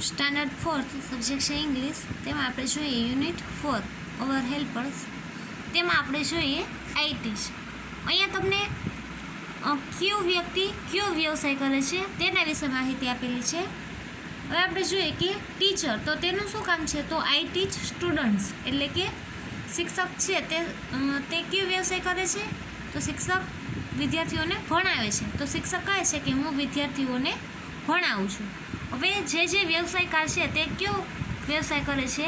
Standard fourth subject છે English તેમાં આપણે જોઈએ યુનિટ ફોર ઓવર હેલ્પર્સ તેમાં આપણે જોઈએ આઈટી અહીંયા તમને કયો વ્યક્તિ કયો વ્યવસાય કરે છે તેના વિશે માહિતી આપેલી છે. હવે આપણે જોઈએ કે ટીચર તો તેનું શું કામ છે? તો આઈ ટીચ સ્ટુડન્ટ્સ એટલે કે શિક્ષક છે તે તે કયો વ્યવસાય કરે છે? તો શિક્ષક વિદ્યાર્થીઓને ભણાવે છે. તો શિક્ષક કહે છે કે હું વિદ્યાર્થીઓને ભણાવું છું. હવે જે જે વ્યવસાયકાર છે તે કયો વ્યવસાય કરે છે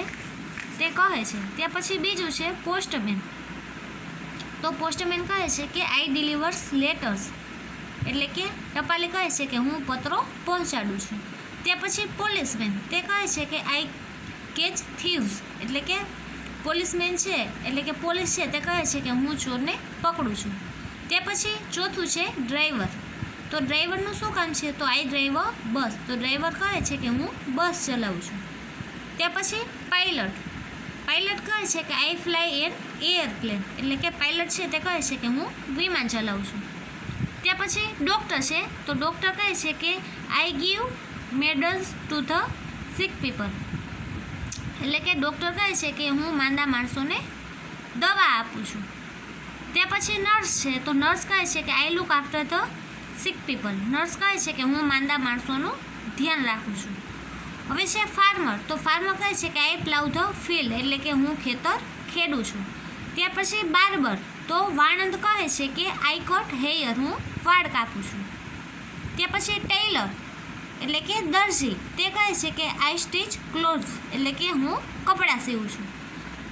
તે કહે છે. ત્યાં પછી બીજું છે પોસ્ટમેન. તો પોસ્ટમેન કહે છે કે આઈ ડિલિવર્સ લેટર્સ એટલે કે ટપાલી કહે છે કે હું પત્રો પહોંચાડું છું. ત્યાં પછી પોલીસમેન. તે કહે છે કે આઈ કેચ થીવ્સ એટલે કે પોલીસમેન છે. એટલે કે પોલીસ છે તે કહે છે કે હું ચોરને પકડું છું. તે પછી ચોથું છે ડ્રાઈવર. તો ડ્રાઈવરનું શું કામ છે? તો આઈ ડ્રાઈવર બસ તો ડ્રાઈવર કહે છે કે હું બસ ચલાવું છું. ત્યાં પછી પાયલટ પાયલટ કહે છે કે આઈ ફ્લાય એન એરપ્લેન એટલે કે પાયલટ છે તે કહે છે કે હું વિમાન ચલાવું છું. ત્યાં પછી ડૉક્ટર છે. તો ડૉક્ટર કહે છે કે I give medals to the sick people એટલે કે ડૉક્ટર કહે છે કે હું માંદા માણસોને દવા આપું છું. ત્યાં પછી નર્સ છે. તો નર્સ કહે છે કે I look after the sick people nurse કહે છે કે હું માંદા માણસોનું ધ્યાન રાખું છું. હવે છે ફાર્મર તો ફાર્મર કહે છે કે આઈ પ્લાવ ધ ફિલ્ડ એટલે કે હું ખેતર ખેડું છું. ત્યાર પછી બાર્બર તો વાણંદ કહે છે કે આઈ કટ હેયર હું વાળ કાપું છું. ત્યાં પછી ટેલર એટલે કે દરજી. તે કહે છે કે આઈ સ્ટીચ ક્લોથ્સ એટલે કે હું કપડાં સીવું છું.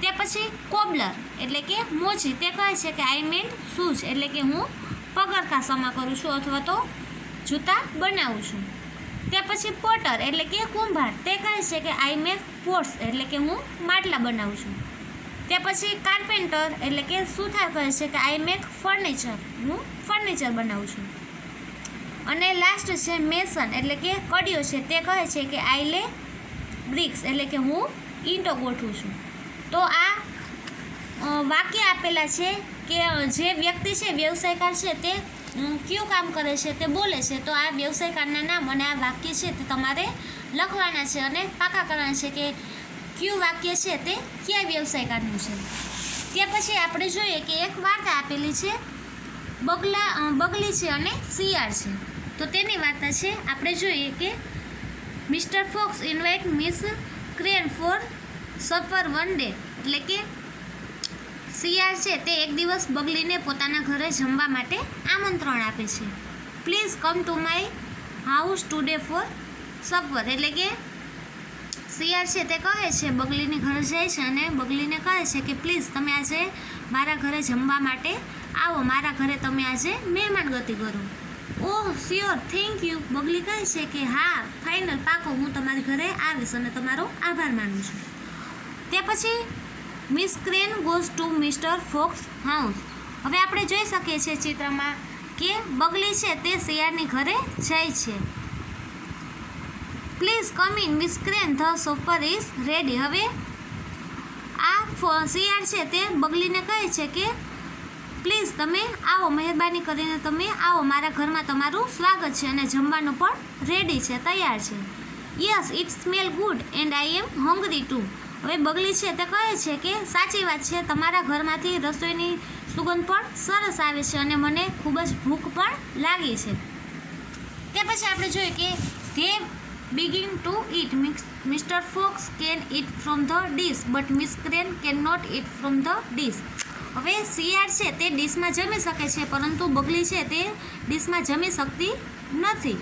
ત્યાર પછી કોબલર એટલે કે મોચી તે કહે છે કે આઈ મેડ શૂઝ એટલે કે હું પગરખા સમા કરું છું અથવા તો જૂતા બનાવું છું. તે પછી પોટર એટલે કે કુંભાર, તે કહે છે કે આઈ મેક પોટ્સ એટલે કે હું માટલા બનાવું છું. તે પછી કાર્પેન્ટર એટલે કે સુથાર કહે છે કે આઈ મેક ફર્નિચર હું ફર્નિચર બનાવું છું. અને લાસ્ટ છે મેસન એટલે કે કડિયો છે, તે કહે છે કે આઈ લે બ્રિક્સ એટલે કે હું ઈંટો ગોઠવું છું. તો આ વાક્ય આપેલા છે કે જે વ્યક્તિ છે, વ્યવસાયકાર છે, તે કયું કામ કરે છે, તે બોલે છે. તો આ વ્યવસાયકારના નામ અને આ વાક્ય છે તે તમારે લખવાના છે અને પાકા કરવાના છે કે, કયું વાક્ય છે તે કયા વ્યવસાયકારનું છે. ત્યાર પછી આપણે જોઈએ કે એક વાર્તા આપેલી છે, બગલા બગલી છે અને શિયાળ છે. તો તેની વાર્તા છે, આપણે જોઈએ કે, Mister Fox invite Miss Crane for supper one day. એટલે કે શિયાળ છે તે એક દિવસ બગલીને પોતાના ઘરે જમવા માટે આમંત્રણ આપે છે. Please come to my house today for supper એટલે કે શિયાળ છે તે કહે છે, બગલીની ઘરે જાય છે અને બગલીને કહે છે કે પ્લીઝ તમે આજે મારા ઘરે જમવા માટે આવો. મારા ઘરે તમે આજે મહેમાન ગતિ કરો. ઓહ શ્યોર થેન્ક યુ બગલી કહે છે કે, હા ફાઇનલ પાકો હું તમારી ઘરે આવીશ અને તમારો આભાર માનું છું. તે પછી Miss Crane goes to Mister Fox house હવે આપણે જોઈ શકીએ છીએ ચિત્રમાં કે બગલી છે તે શિયાળની ઘરે જાય છે. Please come in Miss Crane the supper is ready હવે આ શિયાળ છે તે બગલીને કહે છે કે પ્લીઝ તમે આવો. મહેરબાની કરીને તમે આવો. મારા ઘરમાં તમારું સ્વાગત છે અને જમવાનું પણ રેડી છે. તૈયાર છે. Yes it smell good and I am hungry too હવે બગલી છે તે કહે છે કે, સાચી વાત છે, તમારા ઘરમાંથી રસોઈની સુગંધ પણ સરસ આવે છે અને મને ખૂબ જ ભૂખ પણ લાગી છે. તે પછી આપણે જોઈએ કે, they begin to eat Mister Fox can eat from the dish, but Miss Crane can not eat from the dish. હવે શિયાળ છે તે ડીશમાં જમી શકે છે, પરંતુ બગલી છે તે ડીશમાં જમી શકતી નથી.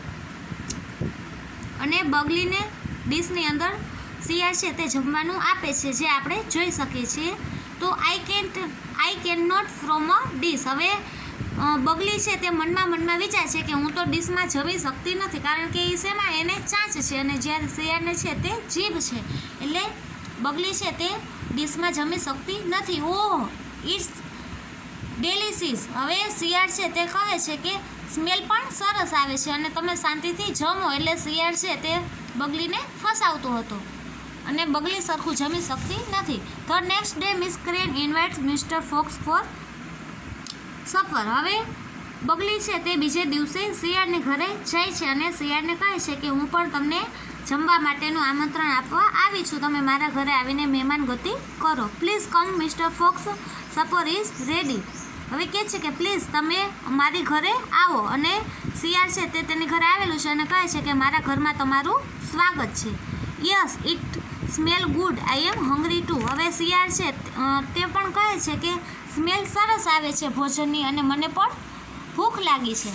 અને બગલીને ડીશની અંદર શિયાળ છે તે જમવાનું આપે છે, જે આપણે જોઈ શકીએ છીએ. તો I can't I can not from a dish હવે બગલી છે તે મનમાં મનમાં વિચાર છે કે હું તો ડીશમાં જમી શકતી નથી, કારણ કે એ શેમાં? એને ચાંચ છે અને જ્યારે શિયાળને છે તે જીભ છે. એટલે બગલી છે તે ડીશમાં જમી શકતી નથી. ઓહ ઇટ્સ ડેલિસિસ હવે શિયાળ છે તે કહે છે કે સ્મેલ પણ સરસ આવે છે અને તમે શાંતિથી જમો. એટલે શિયાળ છે તે બગલીને ફસાવતો હતો. અને બગલી સરખું જમી શકતી નથી. The next day Miss Crane invites Mister Fox for supper હવે બગલી છે તે બીજે દિવસે શિયાળને ઘરે જાય છે અને શિયાળને કહે છે કે હું પણ તમને જમવા માટેનું આમંત્રણ આપવા આવી છું. તમે મારા ઘરે આવીને મહેમાન ગતિ કરો. Please come Mister Fox supper is ready હવે કહે છે કે પ્લીઝ તમે મારી ઘરે આવો અને શિયાળ છે તે તેની ઘરે આવેલું છે અને કહે છે કે મારા ઘરમાં તમારું સ્વાગત છે. Yes it smell good I am hungry too હવે શિયાળ છે તે પણ કહે છે કે સ્મેલ સરસ આવે છે ભોજનની અને મને પણ ભૂખ લાગી છે.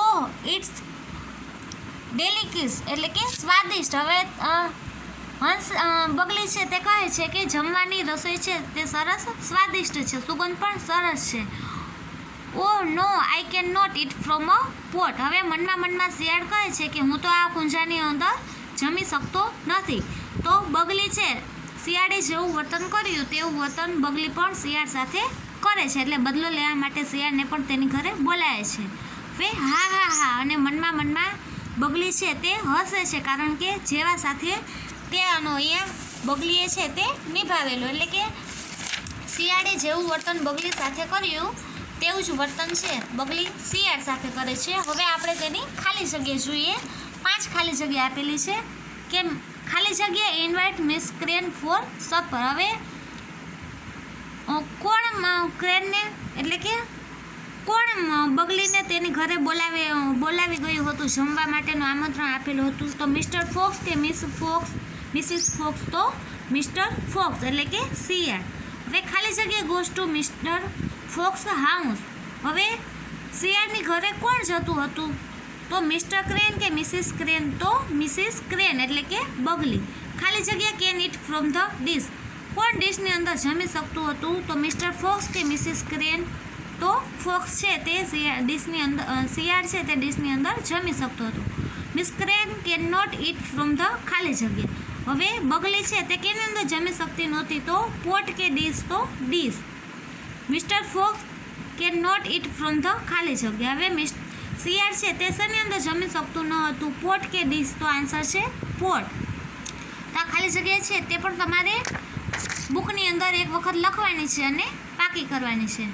ઓહ ઇટ્સ ડેલિકિસ એટલે કે સ્વાદિષ્ટ. હવે હંસ બગલી છે તે કહે છે કે જમવાની રસોઈ છે તે સરસ, સ્વાદિષ્ટ છે. સુગંધ પણ સરસ છે. ઓ, no I can not eat from a pot હવે મનમાં મનમાં શિયાળ કહે છે કે હું તો આ કુંજાની અંદર જમી શકતો નથી. તો બગલી છે, શિયાળે જેવું વર્તન કર્યું તેવું વર્તન બગલી પણ શિયાળ સાથે કરે છે, એટલે બદલો લેવા માટે શિયાળને પણ તેની ઘરે બોલાવે છે. વે, હા હા હા, અને મનમાં મનમાં બગલી છે તે હસે છે, કારણ કે જેવા સાથે તે આનો અહીંયા બગલીએ છે તે નિભાવેલું. એટલે કે શિયાળે જેવું વર્તન બગલી સાથે કર્યું તેવું જ વર્તન છે? બગલી શિયાળ સાથે કરે છે. હવે આપણે તેની ખાલી જગ્યા જોઈએ. પાંચ ખાલી જગ્યા આપેલી છે. કે ખાલી જગ્યા invite Miss Crane for supper હવે કોણ ક્રેનને એટલે કે, કોણ બગલીને તેની ઘરે બોલાવે બોલાવી ગયું હતું, જમવા માટેનું આમંત્રણ આપેલું હતું. તો મિસ્ટર ફોક્સ કે મિસ ફોક્સ મિસિસ ફોક્સ તો મિસ્ટર ફોક્સ એટલે કે શિયાળ. હવે ખાલી જગ્યાએ goes to Mister Fox house. હવે શિયાળની ઘરે કોણ જતું હતું? તો મિસ્ટર ક્રેન કે મિસિસ ક્રેન? તો મિસિસ ક્રેન એટલે કે બગલી. ખાલી જગ્યા can eat from the dish. કોણ ડીશની અંદર જમી શકતું હતું? તો મિસ્ટર ફોક્સ કે મિસિસ ક્રેન? તો ફોક્સ છે તે શિયા- ડીશની અંદર અ, શિયાળ છે તે ડીશની અંદર જમી શકતો હતો. Miss Crane can not eat from the ખાલી જગ્યા. હવે બગલી છે તે કેની અંદર જમી શકતી નહોતી? તો પોટ કે ડીશ? તો dish. Mister Fox can not eat from the ખાલી જગ્યા. હવે શિયાળ છે તે શેની અંદર જમી શકતું ન હતું? પોટ કે ડીશ તો આન્સર છે પોટ તો આ ખાલી જગ્યા છે તે પણ તમારે બુકની અંદર એક વખત લખવાની છે અને પાકી કરવાની છે.